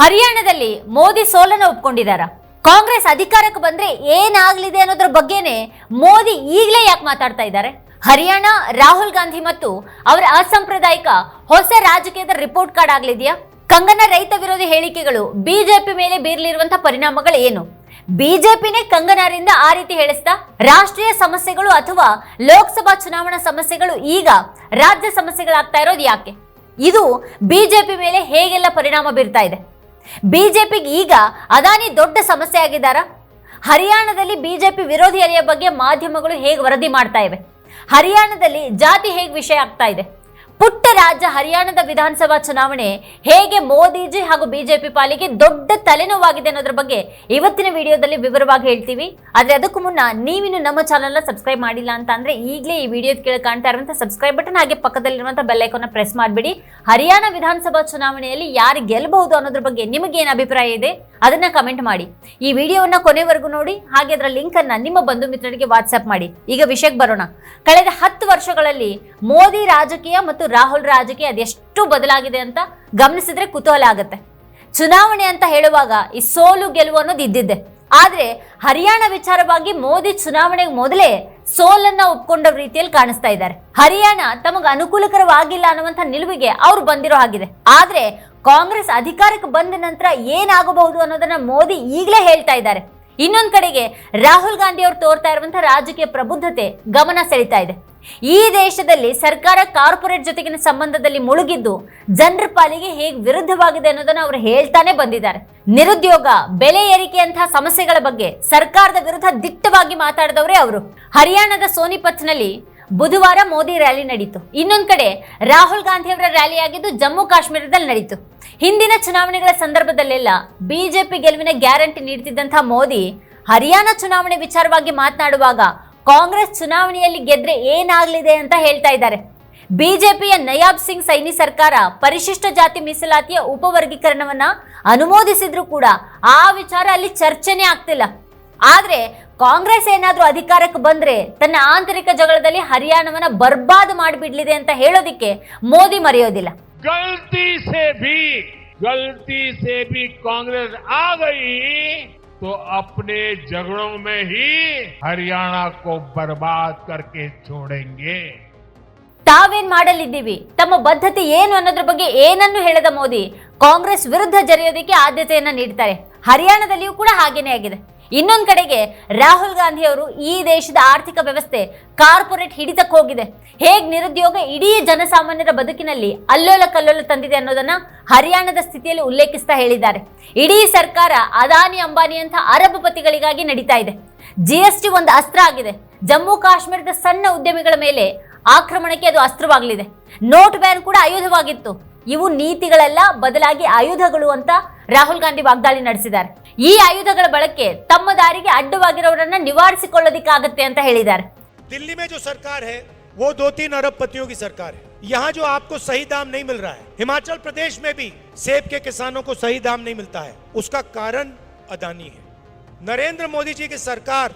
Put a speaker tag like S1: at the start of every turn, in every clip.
S1: ಹರಿಯಾಣದಲ್ಲಿ ಮೋದಿ ಸೋಲನ ಒಪ್ಕೊಂಡಿದಾರ. ಕಾಂಗ್ರೆಸ್ ಅಧಿಕಾರಕ್ಕೆ ಬಂದ್ರೆ ಏನಾಗ್ಲಿದೆ ಅನ್ನೋದ್ರ ಬಗ್ಗೆನೆ ಮೋದಿ ಈಗಲೇ ಯಾಕೆ ಮಾತಾಡ್ತಾ ಇದ್ದಾರೆ? ಹರಿಯಾಣ, ರಾಹುಲ್ ಗಾಂಧಿ ಮತ್ತು ಅವರ ಅಸಾಂಪ್ರದಾಯಿಕ ಹೊಸ ರಾಜಕೀಯದ ರಿಪೋರ್ಟ್ ಕಾರ್ಡ್ ಆಗ್ಲಿದೆಯಾ? ಕಂಗನ ರೈತ ವಿರೋಧಿ ಹೇಳಿಕೆಗಳು ಬಿಜೆಪಿ ಮೇಲೆ ಬೀರ್ಲಿರುವಂತಹ ಪರಿಣಾಮಗಳು ಏನು? ಬಿಜೆಪಿನೇ ಕಂಗನಾರಿಂದ ಆ ರೀತಿ ಹೇಳಿಸ್ತಾ, ರಾಷ್ಟ್ರೀಯ ಸಮಸ್ಯೆಗಳು ಅಥವಾ ಲೋಕಸಭಾ ಚುನಾವಣಾ ಸಮಸ್ಯೆಗಳು ಈಗ ರಾಜ್ಯ ಸಮಸ್ಯೆಗಳಾಗ್ತಾ ಇರೋದು ಯಾಕೆ? ಇದು ಬಿಜೆಪಿ ಮೇಲೆ ಹೇಗೆಲ್ಲ ಪರಿಣಾಮ ಬೀರ್ತಾ ಇದೆ? ಬಿಜೆಪಿಗೆ ಈಗ ಅದಾನಿ ದೊಡ್ಡ ಸಮಸ್ಯೆ ಆಗಿದ್ದಾರಾ? ಹರಿಯಾಣದಲ್ಲಿ ಬಿಜೆಪಿ ವಿರೋಧಿ ಅಲೆಯ ಬಗ್ಗೆ ಮಾಧ್ಯಮಗಳು ಹೇಗೆ ವರದಿ ಮಾಡ್ತಾ ಇವೆ? ಹರಿಯಾಣದಲ್ಲಿ ಜಾತಿ ಹೇಗೆ ವಿಷಯ ಆಗ್ತಾ ಇದೆ? ಪುಟ್ಟ ರಾಜ್ಯ ಹರಿಯಾಣದ ವಿಧಾನಸಭಾ ಚುನಾವಣೆ ಹೇಗೆ ಮೋದಿಜಿ ಹಾಗೂ ಬಿಜೆಪಿ ಪಾಲಿಗೆ ದೊಡ್ಡ ತಲೆನೋವಾಗಿದೆ ಅನ್ನೋದ್ರ ಬಗ್ಗೆ ಇವತ್ತಿನ ವಿಡಿಯೋದಲ್ಲಿ ವಿವರವಾಗಿ ಹೇಳ್ತೀವಿ. ಆದ್ರೆ ಅದಕ್ಕೂ ಮುನ್ನ ನೀವಿನ್ನು ನಮ್ಮ ಚಾನಲ್ನ ಸಬ್ಸ್ಕ್ರೈಬ್ ಮಾಡಿಲ್ಲ ಅಂತ ಅಂದ್ರೆ ಈಗಲೇ ಈ ವಿಡಿಯೋ ಕೆಳಗೆ ಕಾಣ್ತಾ ಇರುವಂತಹ ಸಬ್ಸ್ಕ್ರೈಬ್ ಬಟನ್ ಹಾಗೆ ಪಕ್ಕದಲ್ಲಿರುವಂತಹ ಬೆಲ್ ಐಕಾನ್ ಪ್ರೆಸ್ ಮಾಡಿಬಿಡಿ. ಹರಿಯಾಣ ವಿಧಾನಸಭಾ ಚುನಾವಣೆಯಲ್ಲಿ ಯಾರು ಗೆಲ್ಲಬಹುದು ಅನ್ನೋದ್ರ ಬಗ್ಗೆ ನಿಮಗೇನು ಅಭಿಪ್ರಾಯ ಇದೆ? ಅದನ್ನ ಕಮೆಂಟ್ ಮಾಡಿ. ಈ ವಿಡಿಯೋವನ್ನ ಕೊನೆವರೆಗೂ ನೋಡಿ, ಹಾಗೆ ಅದರ ಲಿಂಕ್ ಅನ್ನ ನಿಮ್ಮ ಬಂಧು ಮಿತ್ರರಿಗೆ ವಾಟ್ಸ್ಆಪ್ ಮಾಡಿ. ಈಗ ವಿಷಯಕ್ಕೆ ಬರೋಣ. ಕಳೆದ ಹತ್ತು ವರ್ಷಗಳಲ್ಲಿ ಮೋದಿ ರಾಜಕೀಯ ಮತ್ತು ರಾಹುಲ್ ರಾಜಕೀಯ ಅದೆಷ್ಟು ಬದಲಾಗಿದೆ ಅಂತ ಗಮನಿಸಿದ್ರೆ ಕುತೂಹಲ ಆಗುತ್ತೆ. ಚುನಾವಣೆ ಅಂತ ಹೇಳುವಾಗ ಈ ಸೋಲು ಗೆಲುವು ಅನ್ನೋದು ಇದ್ದಿದ್ದೆ. ಆದ್ರೆ ಹರಿಯಾಣ ವಿಚಾರವಾಗಿ ಮೋದಿ ಚುನಾವಣೆಗೆ ಮೊದಲೇ ಸೋಲನ್ನ ಒಪ್ಕೊಂಡ ರೀತಿಯಲ್ಲಿ ಕಾಣಿಸ್ತಾ ಇದ್ದಾರೆ. ಹರಿಯಾಣ ತಮಗೆ ಅನುಕೂಲಕರವಾಗಿಲ್ಲ ಅನ್ನುವಂತ ನಿಲುವಿಗೆ ಅವ್ರು ಬಂದಿರೋ ಹಾಗಿದೆ. ಆದ್ರೆ ಕಾಂಗ್ರೆಸ್ ಅಧಿಕಾರಕ್ಕೆ ಬಂದ ನಂತರ ಏನಾಗಬಹುದು ಅನ್ನೋದನ್ನ ಮೋದಿ ಈಗಲೇ ಹೇಳ್ತಾ ಇದ್ದಾರೆ. ಇನ್ನೊಂದು ಕಡೆಗೆ ರಾಹುಲ್ ಗಾಂಧಿ ಅವರು ತೋರ್ತಾ ಇರುವಂತಹ ರಾಜಕೀಯ ಪ್ರಬುದ್ಧತೆ ಗಮನ ಸೆಳೀತಾ ಇದೆ. ಈ ದೇಶದಲ್ಲಿ ಸರ್ಕಾರ ಕಾರ್ಪೊರೇಟ್ ಜೊತೆಗಿನ ಸಂಬಂಧದಲ್ಲಿ ಮುಳುಗಿದ್ದು ಜನರ ಪಾಲಿಗೆ ಹೇಗೆ ವಿರುದ್ಧವಾಗಿದೆ ಅನ್ನೋದನ್ನ ಅವರು ಹೇಳ್ತಾನೆ ಬಂದಿದ್ದಾರೆ. ನಿರುದ್ಯೋಗ, ಬೆಲೆ ಏರಿಕೆಯಂತಹ ಸಮಸ್ಯೆಗಳ ಬಗ್ಗೆ ಸರ್ಕಾರದ ವಿರುದ್ಧ ದಿಟ್ಟವಾಗಿ ಮಾತಾಡಿದವರೇ ಅವರು. ಹರಿಯಾಣದ ಸೋನಿಪತ್ನಲ್ಲಿ ಬುಧವಾರ ಮೋದಿ ರ್ಯಾಲಿ ನಡೀತು. ಇನ್ನೊಂದು ಕಡೆ ರಾಹುಲ್ ಗಾಂಧಿ ಅವರ ರ್ಯಾಲಿ ಆಗಿದ್ದು ಜಮ್ಮು ಕಾಶ್ಮೀರದಲ್ಲಿ ನಡೀತು. ಹಿಂದಿನ ಚುನಾವಣೆಗಳ ಸಂದರ್ಭದಲ್ಲೆಲ್ಲ ಬಿಜೆಪಿ ಗೆಲುವಿನ ಗ್ಯಾರಂಟಿ ನೀಡುತ್ತಿದ್ದಂತಹ ಮೋದಿ ಹರಿಯಾಣ ಚುನಾವಣೆ ವಿಚಾರವಾಗಿ ಮಾತನಾಡುವಾಗ ಕಾಂಗ್ರೆಸ್ ಚುನಾವಣೆಯಲ್ಲಿ ಗೆದ್ರೆ ಏನಾಗಲಿದೆ ಅಂತ ಹೇಳ್ತಾ ಇದ್ದಾರೆ. ಬಿಜೆಪಿಯ ನಯಾಬ್ ಸಿಂಗ್ ಸೈನಿ ಸರ್ಕಾರ ಪರಿಶಿಷ್ಟ ಜಾತಿ ಮೀಸಲಾತಿಯ ಉಪವರ್ಗೀಕರಣವನ್ನ ಅನುಮೋದಿಸಿದ್ರು ಕೂಡ ಆ ವಿಚಾರ ಅಲ್ಲಿ ಚರ್ಚೆನೇ ಆಗ್ತಿಲ್ಲ. ಆದ್ರೆ ಕಾಂಗ್ರೆಸ್ ಏನಾದ್ರೂ ಅಧಿಕಾರಕ್ಕೆ ಬಂದ್ರೆ ತನ್ನ ಆಂತರಿಕ ಜಗಳದಲ್ಲಿ ಹರಿಯಾಣವನ್ನ ಬರ್ಬಾದ್ ಮಾಡಿಬಿಡ್ಲಿದೆ ಅಂತ ಹೇಳೋದಿಕ್ಕೆ ಮೋದಿ ಮರೆಯೋದಿಲ್ಲ
S2: गलती से भी गलती से भी कांग्रेस आ गई तो अपने झगड़ों में ही हरियाणा को बर्बाद करके छोड़ेंगे
S1: ತಾವೇನ್ ಮಾಡಲಿದ್ದೀವಿ ತಮ್ಮ ಬದ್ಧತೆ ಏನು ಅನ್ನೋದ್ರ ಬಗ್ಗೆ ಏನನ್ನು ಹೇಳದ ಮೋದಿ ಕಾಂಗ್ರೆಸ್ ವಿರುದ್ಧ ಜರೆಯೋದಕ್ಕೆ ಆದ್ಯತೆಯನ್ನ ನೀಡ್ತಾರೆ ಹರಿಯಾಣದಲ್ಲಿಯೂ ಕೂಡ ಹಾಗೇನೇ ಆಗಿದೆ ಇನ್ನೊಂದ್ ಕಡೆಗೆ ರಾಹುಲ್ ಗಾಂಧಿ ಅವರು ಈ ದೇಶದ ಆರ್ಥಿಕ ವ್ಯವಸ್ಥೆ ಕಾರ್ಪೊರೇಟ್ ಹಿಡಿತಕ್ಕೆ ಹೋಗಿದೆ. ಹೇಗ್ ನಿರುದ್ಯೋಗ ಇಡೀ ಜನಸಾಮಾನ್ಯರ ಬದುಕಿನಲ್ಲಿ ಅಲ್ಲೋಲ ಕಲ್ಲೋಲ ತಂದಿದೆ ಅನ್ನೋದನ್ನ ಹರಿಯಾಣದ ಸ್ಥಿತಿಯಲ್ಲಿ ಉಲ್ಲೇಖಿಸ್ತಾ ಹೇಳಿದ್ದಾರೆ. ಇಡೀ ಸರ್ಕಾರ ಅದಾನಿ ಅಂಬಾನಿ ಅಂತ ಪತಿಗಳಿಗಾಗಿ ನಡೀತಾ ಇದೆ. ಜಿ ಎಸ್ ಟಿ ಒಂದು ಅಸ್ತ್ರ ಆಗಿದೆ. ಜಮ್ಮು ಕಾಶ್ಮೀರದ ಸಣ್ಣ ಉದ್ಯಮಿಗಳ ಮೇಲೆ ಆಕ್ರಮಣಕ್ಕೆ ಅದು ಅಸ್ತ್ರವಾಗಲಿದೆ. ನೋಟ್ ಬ್ಯಾನ್ ಕೂಡ ಆಯುಧವಾಗಿತ್ತು ಇವು ನೀತಿಗಳೆಲ್ಲ, ಬದಲಾಗಿ ಆಯುಧಗಳು ಅಂತ ರಾಹುಲ್ ಗಾಂಧಿ ವಾಗ್ದಾಳಿ ನಡೆಸಿದ್ದಾರೆ. ಈ ಆಯುಧಗಳ ಬಳಕೆ ತಮ್ಮ ದಾರಿಗೆ ಅಡ್ಡವಾಗಿರೋರನ್ನ ನಿವಾರಿಸಿಕೊಳ್ಳೋದಿಕ್ಕಾಗತ್ತೆ ಅಂತ ಹೇಳಿದ್ದಾರೆ
S3: दिल्ली में जो सरकार है वो दो तीन अरबपतियों की सरकार है यहाँ जो आपको सही दाम नहीं मिल रहा है हिमाचल प्रदेश में भी सेब के किसानों को सही दाम नहीं मिलता है उसका कारण अदानी है नरेंद्र मोदी जी की सरकार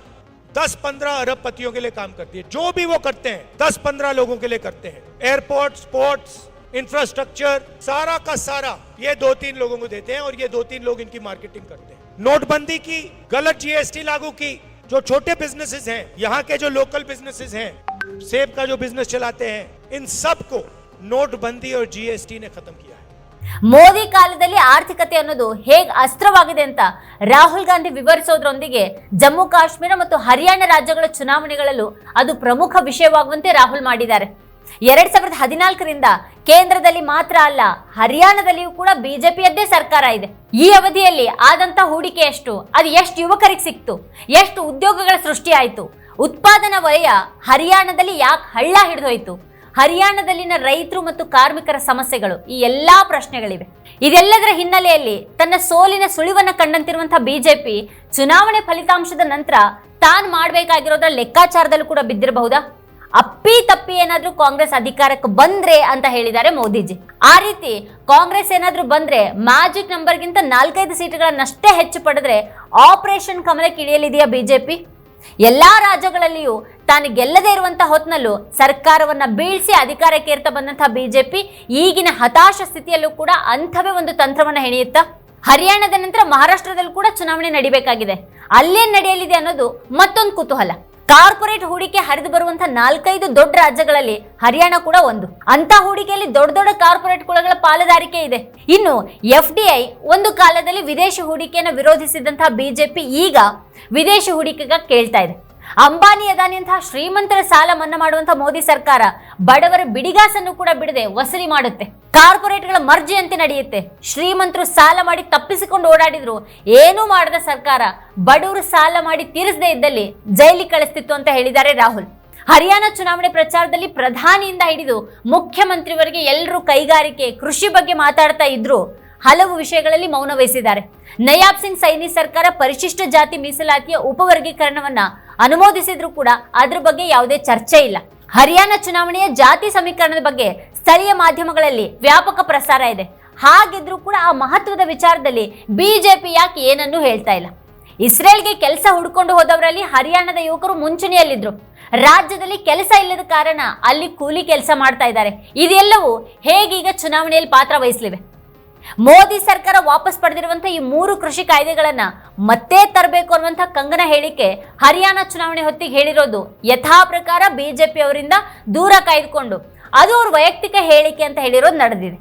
S3: 10-15 अरबपतियों के लिए काम करती है जो भी वो करते हैं 10-15 लोगों के लिए करते हैं एयरपोर्ट स्पोर्ट्स इंफ्रास्ट्रक्चर सारा का सारा ये दो तीन लोगों को देते हैं और ये दो तीन लोग इनकी मार्केटिंग करते हैं नोटबंदी की गलत जीएसटी लागू की जो छोटे बिजनेसेस हैं यहाँ के जो लोकल बिजनेसेस हैं सेब का जो बिजनेस चलाते हैं इन सब को नोटबंदी और जीएसटी ने खत्म किया है
S1: ಮೋದಿ ಕಾಲದಲ್ಲಿ ಆರ್ಥಿಕತೆ ಅನ್ನೋದು ಹೇಗ್ ಅಸ್ತ್ರವಾಗಿದೆ ಅಂತ ರಾಹುಲ್ ಗಾಂಧಿ ವಿವರಿಸೋದ್ರೊಂದಿಗೆ ಜಮ್ಮು ಕಾಶ್ಮೀರ ಮತ್ತು ಹರಿಯಾಣ ರಾಜ್ಯಗಳ ಚುನಾವಣೆಗಳಲ್ಲೂ ಅದು ಪ್ರಮುಖ ವಿಷಯವಾಗುವಂತೆ ರಾಹುಲ್ ಮಾಡಿದ್ದಾರೆ ಎರಡ್ ಸಾವಿರದ ಹದಿನಾಲ್ಕರಿಂದ ಕೇಂದ್ರದಲ್ಲಿ ಮಾತ್ರ ಅಲ್ಲ, ಹರಿಯಾಣದಲ್ಲಿಯೂ ಕೂಡ ಬಿಜೆಪಿಯದ್ದೇ ಸರ್ಕಾರ ಇದೆ. ಈ ಅವಧಿಯಲ್ಲಿ ಆದಂತ ಹೂಡಿಕೆ ಎಷ್ಟು? ಅದು ಎಷ್ಟು ಯುವಕರಿಗೆ ಸಿಕ್ತು? ಎಷ್ಟು ಉದ್ಯೋಗಗಳ ಸೃಷ್ಟಿ ಆಯಿತು? ಉತ್ಪಾದನಾ ವಲಯ ಹರಿಯಾಣದಲ್ಲಿ ಯಾಕೆ ಹಳ್ಳ ಹಿಡಿದೋಯ್ತು? ಹರಿಯಾಣದಲ್ಲಿನ ರೈತರು ಮತ್ತು ಕಾರ್ಮಿಕರ ಸಮಸ್ಯೆಗಳು, ಈ ಎಲ್ಲಾ ಪ್ರಶ್ನೆಗಳಿವೆ. ಇದೆಲ್ಲದರ ಹಿನ್ನೆಲೆಯಲ್ಲಿ ತನ್ನ ಸೋಲಿನ ಸುಳಿವನ್ನ ಕಂಡಂತಿರುವಂತಹ ಬಿಜೆಪಿ ಚುನಾವಣೆ ಫಲಿತಾಂಶದ ನಂತರ ತಾನು ಮಾಡಬೇಕಾಗಿರೋದ್ರ ಲೆಕ್ಕಾಚಾರದಲ್ಲೂ ಕೂಡ ಬಿದ್ದಿರಬಹುದಾ? ಅಪ್ಪಿ ತಪ್ಪಿ ಏನಾದ್ರೂ ಕಾಂಗ್ರೆಸ್ ಅಧಿಕಾರಕ್ಕೆ ಬಂದ್ರೆ ಅಂತ ಹೇಳಿದ್ದಾರೆ ಮೋದಿಜಿ. ಆ ರೀತಿ ಕಾಂಗ್ರೆಸ್ ಏನಾದ್ರೂ ಬಂದ್ರೆ ಮ್ಯಾಜಿಕ್ ನಂಬರ್ಗಿಂತ ನಾಲ್ಕೈದು ಸೀಟುಗಳನ್ನಷ್ಟೇ ಹೆಚ್ಚು ಪಡೆದ್ರೆ ಆಪರೇಷನ್ ಕಮಲಕ್ಕೆ ಇಳಿಯಲಿದೆಯಾ ಬಿಜೆಪಿ? ಎಲ್ಲಾ ರಾಜ್ಯಗಳಲ್ಲಿಯೂ ತಾನು ಗೆಲ್ಲದೇ ಇರುವಂತಹ ಹೊತ್ನಲ್ಲೂ ಸರ್ಕಾರವನ್ನ ಬೀಳ್ಸಿ ಅಧಿಕಾರಕ್ಕೆ ಏರ್ತಾ ಬಂದಂತಹ ಬಿಜೆಪಿ ಈಗಿನ ಹತಾಶ ಸ್ಥಿತಿಯಲ್ಲೂ ಕೂಡ ಅಂಥವೇ ಒಂದು ತಂತ್ರವನ್ನ ಹೆಣೆಯುತ್ತಾ? ಹರಿಯಾಣದ ನಂತರ ಮಹಾರಾಷ್ಟ್ರದಲ್ಲೂ ಕೂಡ ಚುನಾವಣೆ ನಡಿಬೇಕಾಗಿದೆ. ಅಲ್ಲೇನು ನಡೆಯಲಿದೆ ಅನ್ನೋದು ಮತ್ತೊಂದು ಕುತೂಹಲ. ಕಾರ್ಪೊರೇಟ್ ಹೂಡಿಕೆ ಹರಿದು ಬರುವಂತಹ ನಾಲ್ಕೈದು ದೊಡ್ಡ ರಾಜ್ಯಗಳಲ್ಲಿ ಹರಿಯಾಣ ಕೂಡ ಒಂದು. ಅಂತ ಹೂಡಿಕೆಯಲ್ಲಿ ದೊಡ್ಡ ದೊಡ್ಡ ಕಾರ್ಪೊರೇಟ್ ಕುಳಗಳ ಪಾಲುದಾರಿಕೆ ಇದೆ. ಇನ್ನು ಎಫ್ ಡಿ ಐ ಒಂದು ಕಾಲದಲ್ಲಿ ವಿದೇಶಿ ಹೂಡಿಕೆಯನ್ನು ವಿರೋಧಿಸಿದಂತಹ ಬಿಜೆಪಿ ಈಗ ವಿದೇಶಿ ಹೂಡಿಕೆಗೆ ಕೇಳ್ತಾ ಇದೆ. ಅಂಬಾನಿ ಅದಾನಿಯಂತಹ ಶ್ರೀಮಂತರ ಸಾಲ ಮನ್ನಾ ಮಾಡುವಂತಹ ಮೋದಿ ಸರ್ಕಾರ ಬಡವರ ಬಿಡಿಗಾಸನ್ನು ಕೂಡ ಬಿಡದೆ ವಸೂಲಿ ಮಾಡುತ್ತೆ. ಕಾರ್ಪೊರೇಟ್ಗಳ ಮರ್ಜಿಯಂತೆ ನಡೆಯುತ್ತೆ. ಶ್ರೀಮಂತರು ಸಾಲ ಮಾಡಿ ತಪ್ಪಿಸಿಕೊಂಡು ಓಡಾಡಿದ್ರು ಏನೂ ಮಾಡದ ಸರ್ಕಾರ ಬಡವರು ಸಾಲ ಮಾಡಿ ತೀರಿಸದೇ ಇದ್ದಲ್ಲಿ ಜೈಲಿಗೆ ಕಳಿಸ್ತಿತ್ತು ಅಂತ ಹೇಳಿದ್ದಾರೆ ರಾಹುಲ್. ಹರಿಯಾಣ ಚುನಾವಣೆ ಪ್ರಚಾರದಲ್ಲಿ ಪ್ರಧಾನಿಯಿಂದ ಹಿಡಿದು ಮುಖ್ಯಮಂತ್ರಿವರೆಗೆ ಎಲ್ಲರೂ ಕೈಗಾರಿಕೆ, ಕೃಷಿ ಬಗ್ಗೆ ಮಾತಾಡ್ತಾ ಇದ್ರು. ಹಲವು ವಿಷಯಗಳಲ್ಲಿ ಮೌನ ವಹಿಸಿದ್ದಾರೆ. ನಯಾಬ್ ಸಿಂಗ್ ಸೈನಿ ಸರ್ಕಾರ ಪರಿಶಿಷ್ಟ ಜಾತಿ ಮೀಸಲಾತಿಯ ಉಪವರ್ಗೀಕರಣವನ್ನ ಅನುಮೋದಿಸಿದ್ರು ಕೂಡ ಅದ್ರ ಬಗ್ಗೆ ಯಾವುದೇ ಚರ್ಚೆ ಇಲ್ಲ. ಹರಿಯಾಣ ಚುನಾವಣೆಯ ಜಾತಿ ಸಮೀಕರಣದ ಬಗ್ಗೆ ಸ್ಥಳೀಯ ಮಾಧ್ಯಮಗಳಲ್ಲಿ ವ್ಯಾಪಕ ಪ್ರಸಾರ ಇದೆ. ಹಾಗಿದ್ರೂ ಕೂಡ ಆ ಮಹತ್ವದ ವಿಚಾರದಲ್ಲಿ ಬಿಜೆಪಿ ಯಾಕೆ ಏನನ್ನು ಹೇಳ್ತಾ ಇಲ್ಲ. ಇಸ್ರೇಲ್ಗೆ ಕೆಲಸ ಹುಡ್ಕೊಂಡು ಹೋದವರಲ್ಲಿ ಹರಿಯಾಣದ ಯುವಕರು ಮುಂಚೂಣಿಯಲ್ಲಿದ್ರು. ರಾಜ್ಯದಲ್ಲಿ ಕೆಲಸ ಇಲ್ಲದ ಕಾರಣ ಅಲ್ಲಿ ಕೂಲಿ ಕೆಲಸ ಮಾಡ್ತಾ ಇದ್ದಾರೆ. ಇದೆಲ್ಲವೂ ಹೇಗೀಗ ಚುನಾವಣೆಯಲ್ಲಿ ಪಾತ್ರ ವಹಿಸಲಿವೆ. ಮೋದಿ ಸರ್ಕಾರ ವಾಪಸ್ ಪಡೆದಿರುವಂತಹ ಈ ಮೂರು ಕೃಷಿ ಕಾಯ್ದೆಗಳನ್ನ ಮತ್ತೆ ತರಬೇಕು ಅನ್ನುವಂಥ ಕಂಗನ ಹೇಳಿಕೆ ಹರಿಯಾಣ ಚುನಾವಣೆ ಹೊತ್ತಿಗೆ ಹೇಳಿರೋದು ಯಥಾ ಪ್ರಕಾರ ಬಿಜೆಪಿ ಅವರಿಂದ ದೂರ ಕಾಯ್ದುಕೊಂಡು. ಅದು ಅವ್ರ ವೈಯಕ್ತಿಕ ಹೇಳಿಕೆ ಅಂತ ಹೇಳಿರೋದು ನಡೆದಿದೆ.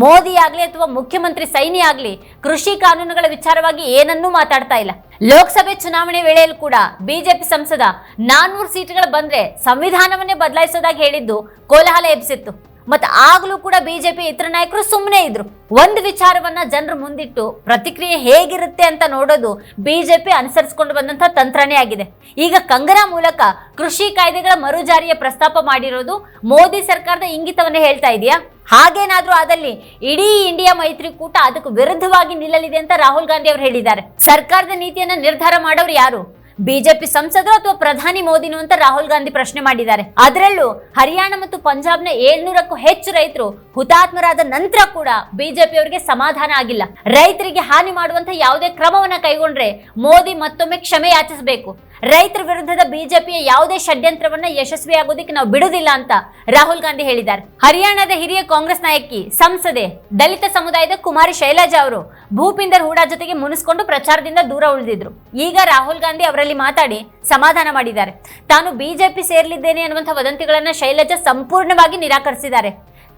S1: ಮೋದಿ ಆಗ್ಲಿ ಅಥವಾ ಮುಖ್ಯಮಂತ್ರಿ ಸೈನಿ ಆಗ್ಲಿ ಕೃಷಿ ಕಾನೂನುಗಳ ವಿಚಾರವಾಗಿ ಏನನ್ನೂ ಮಾತಾಡ್ತಾ ಇಲ್ಲ. ಲೋಕಸಭೆ ಚುನಾವಣೆ ವೇಳೆಯಲ್ಲಿ ಕೂಡ ಬಿಜೆಪಿ ಸಂಸದ ನಾನ್ನೂರು ಸೀಟ್ಗಳು ಬಂದ್ರೆ ಸಂವಿಧಾನವನ್ನೇ ಬದಲಾಯಿಸೋದಾಗಿ ಹೇಳಿದ್ದು ಕೋಲಾಹಲ ಎಬ್ಸಿತ್ತು. ಮತ್ತೆ ಆಗಲೂ ಕೂಡ ಬಿಜೆಪಿ ಇತರ ನಾಯಕರು ಸುಮ್ಮನೆ ಇದ್ರು. ಒಂದು ವಿಚಾರವನ್ನ ಜನರು ಮುಂದಿಟ್ಟು ಪ್ರತಿಕ್ರಿಯೆ ಹೇಗಿರುತ್ತೆ ಅಂತ ನೋಡೋದು ಬಿಜೆಪಿ ಅನುಸರಿಸಿಕೊಂಡು ಬಂದಂತ ತಂತ್ರನೇ ಆಗಿದೆ. ಈಗ ಕಂಗನಾ ಮೂಲಕ ಕೃಷಿ ಕಾಯ್ದೆಗಳ ಮರುಜಾರಿಯ ಪ್ರಸ್ತಾಪ ಮಾಡಿರೋದು ಮೋದಿ ಸರ್ಕಾರದ ಇಂಗಿತವನ್ನ ಹೇಳ್ತಾ ಇದೆಯಾ? ಹಾಗೇನಾದ್ರೂ ಅದಲ್ಲಿ ಇಡೀ ಇಂಡಿಯಾ ಮೈತ್ರಿಕೂಟ ಅದಕ್ಕೆ ವಿರುದ್ಧವಾಗಿ ನಿಲ್ಲಲಿದೆ ಅಂತ ರಾಹುಲ್ ಗಾಂಧಿ ಅವರು ಹೇಳಿದ್ದಾರೆ. ಸರ್ಕಾರದ ನೀತಿಯನ್ನ ನಿರ್ಧಾರ ಮಾಡೋರು ಯಾರು? ಬಿಜೆಪಿ ಸಂಸದರು ಅಥವಾ ಪ್ರಧಾನಿ ಮೋದಿನು ಅಂತ ರಾಹುಲ್ ಗಾಂಧಿ ಪ್ರಶ್ನೆ ಮಾಡಿದ್ದಾರೆ. ಅದರಲ್ಲೂ ಹರಿಯಾಣ ಮತ್ತು ಪಂಜಾಬ್ನ ಏಳ್ನೂರಕ್ಕೂ ಹೆಚ್ಚು ರೈತರು ಹುತಾತ್ಮರಾದ ನಂತರ ಕೂಡ ಬಿಜೆಪಿ ಅವರಿಗೆ ಸಮಾಧಾನ ಆಗಿಲ್ಲ. ರೈತರಿಗೆ ಹಾನಿ ಮಾಡುವಂತ ಯಾವುದೇ ಕ್ರಮವನ್ನ ಕೈಗೊಂಡ್ರೆ ಮೋದಿ ಮತ್ತೊಮ್ಮೆ ಕ್ಷಮೆ ಯಾಚಿಸಬೇಕು. ರೈತರ ವಿರುದ್ಧದ ಬಿಜೆಪಿಯ ಯಾವುದೇ ಷಡ್ಯಂತ್ರವನ್ನ ಯಶಸ್ವಿಯಾಗೋದಕ್ಕೆ ನಾವು ಬಿಡುವುದಿಲ್ಲ ಅಂತ ರಾಹುಲ್ ಗಾಂಧಿ ಹೇಳಿದ್ದಾರೆ. ಹರಿಯಾಣದ ಹಿರಿಯ ಕಾಂಗ್ರೆಸ್ ನಾಯಕಿ, ಸಂಸದೆ, ದಲಿತ ಸಮುದಾಯದ ಕುಮಾರಿ ಶೈಲಜಾ ಅವರು ಭೂಪಿಂದರ್ ಹೂಡಾ ಜೊತೆಗೆ ಮುನಿಸ್ಕೊಂಡು ಪ್ರಚಾರದಿಂದ ದೂರ ಉಳಿದಿದ್ರು. ಈಗ ರಾಹುಲ್ ಗಾಂಧಿ ಅವರಲ್ಲಿ ಮಾತಾಡಿ ಸಮಾಧಾನ ಮಾಡಿದ್ದಾರೆ. ತಾನು ಬಿಜೆಪಿ ಸೇರಲಿದ್ದೇನೆ ಅನ್ನುವಂಥ ವದಂತಿಗಳನ್ನ ಶೈಲಜಾ ಸಂಪೂರ್ಣವಾಗಿ ನಿರಾಕರಿಸಿದ್ದಾರೆ.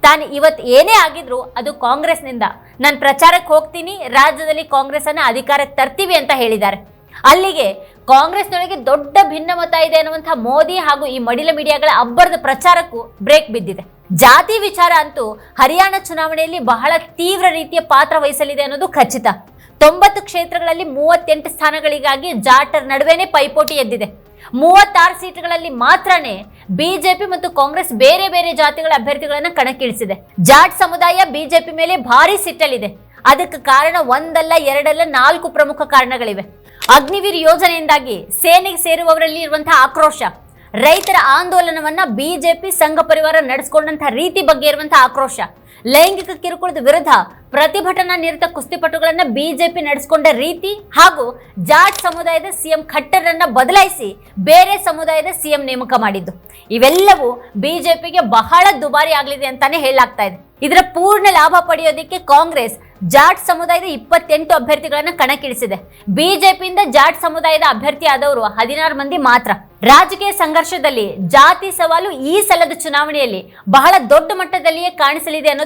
S1: ತಾನು ಇವತ್ತು ಏನೇ ಆಗಿದ್ರು ಅದು ಕಾಂಗ್ರೆಸ್ನಿಂದ. ನಾನು ಪ್ರಚಾರಕ್ಕೆ ಹೋಗ್ತೀನಿ, ರಾಜ್ಯದಲ್ಲಿ ಕಾಂಗ್ರೆಸ್ ಅನ್ನ ಅಧಿಕಾರಕ್ಕೆ ತರ್ತೀವಿ ಅಂತ ಹೇಳಿದ್ದಾರೆ. ಅಲ್ಲಿಗೆ ಕಾಂಗ್ರೆಸ್ನೊಳಗೆ ದೊಡ್ಡ ಭಿನ್ನಮತ ಇದೆ ಅನ್ನುವಂಥ ಮೋದಿ ಹಾಗೂ ಈ ಮಡಿಲ ಮೀಡಿಯಾಗಳ ಅಬ್ಬರದ ಪ್ರಚಾರಕ್ಕೂ ಬ್ರೇಕ್ ಬಿದ್ದಿದೆ. ಜಾತಿ ವಿಚಾರ ಅಂತೂ ಹರಿಯಾಣ ಚುನಾವಣೆಯಲ್ಲಿ ಬಹಳ ತೀವ್ರ ರೀತಿಯ ಪಾತ್ರ ವಹಿಸಲಿದೆ ಅನ್ನೋದು ಖಚಿತ. ತೊಂಬತ್ತು ಕ್ಷೇತ್ರಗಳಲ್ಲಿ ಮೂವತ್ತೆಂಟು ಸ್ಥಾನಗಳಿಗಾಗಿ ಜಾಟರ್ ನಡುವೆನೇ ಪೈಪೋಟಿ ಎದ್ದಿದೆ. ಮೂವತ್ತಾರು ಸೀಟ್ಗಳಲ್ಲಿ ಮಾತ್ರನೇ ಬಿಜೆಪಿ ಮತ್ತು ಕಾಂಗ್ರೆಸ್ ಬೇರೆ ಬೇರೆ ಜಾತಿಗಳ ಅಭ್ಯರ್ಥಿಗಳನ್ನು ಕಣಕ್ಕಿಳಿಸಿದೆ. ಜಾಟ್ ಸಮುದಾಯ ಬಿಜೆಪಿ ಮೇಲೆ ಭಾರಿ ಸಿಟ್ಟಲಿದೆ ಅದಕ್ಕೆ ಕಾರಣ ಒಂದಲ್ಲ, ಎರಡಲ್ಲ, ನಾಲ್ಕು ಪ್ರಮುಖ ಕಾರಣಗಳಿವೆ. ಅಗ್ನಿವೀರ್ ಯೋಜನೆಯಿಂದಾಗಿ ಸೇನೆಗೆ ಸೇರುವವರಲ್ಲಿ ಇರುವಂತಹ ಆಕ್ರೋಶ. ರೈತರ ಆಂದೋಲನವನ್ನ ಬಿಜೆಪಿ ಸಂಘ ಪರಿವಾರ ನಡೆಸಿಕೊಂಡಂತಹ ರೀತಿ ಬಗ್ಗೆ ಇರುವಂತಹ ಆಕ್ರೋಶ. ಲೈಂಗಿಕ ಕಿರುಕುಳದ ವಿರುದ್ಧ ಪ್ರತಿಭಟನಾ ನಿರತ ಕುಸ್ತಿಪಟುಗಳನ್ನ ಬಿಜೆಪಿ ನಡೆಸಿಕೊಂಡ ರೀತಿ ಹಾಗೂ ಜಾಟ್ ಸಮುದಾಯದ ಸಿಎಂ ಖಟ್ಟರನ್ನ ಬದಲಾಯಿಸಿ ಬೇರೆ ಸಮುದಾಯದ ಸಿಎಂ ನೇಮಕ ಮಾಡಿದ್ದು. ಇವೆಲ್ಲವೂ ಬಿಜೆಪಿಗೆ ಬಹಳ ದುಬಾರಿ ಆಗಲಿದೆ ಅಂತಾನೆ ಹೇಳಲಾಗ್ತಾ ಇದೆ. ಇದರ ಪೂರ್ಣ ಲಾಭ ಪಡೆಯೋದಿಕ್ಕೆ ಕಾಂಗ್ರೆಸ್ ಜಾಟ್ ಸಮುದಾಯದ ಇಪ್ಪತ್ತೆಂಟು ಅಭ್ಯರ್ಥಿಗಳನ್ನ ಕಣಕ್ಕಿಳಿಸಿದೆ. ಬಿಜೆಪಿಯಿಂದ ಜಾಟ್ ಸಮುದಾಯದ ಅಭ್ಯರ್ಥಿ ಆದವರು ಹದಿನಾರು ಮಂದಿ ಮಾತ್ರ. ರಾಜಕೀಯ ಸಂಘರ್ಷದಲ್ಲಿ ಜಾತಿ ಸವಾಲು ಈ ಸಲದ ಚುನಾವಣೆಯಲ್ಲಿ ಬಹಳ ದೊಡ್ಡ ಮಟ್ಟದಲ್ಲಿಯೇ ಕಾಣಿಸಲಿದೆ ಅನ್ನೋದು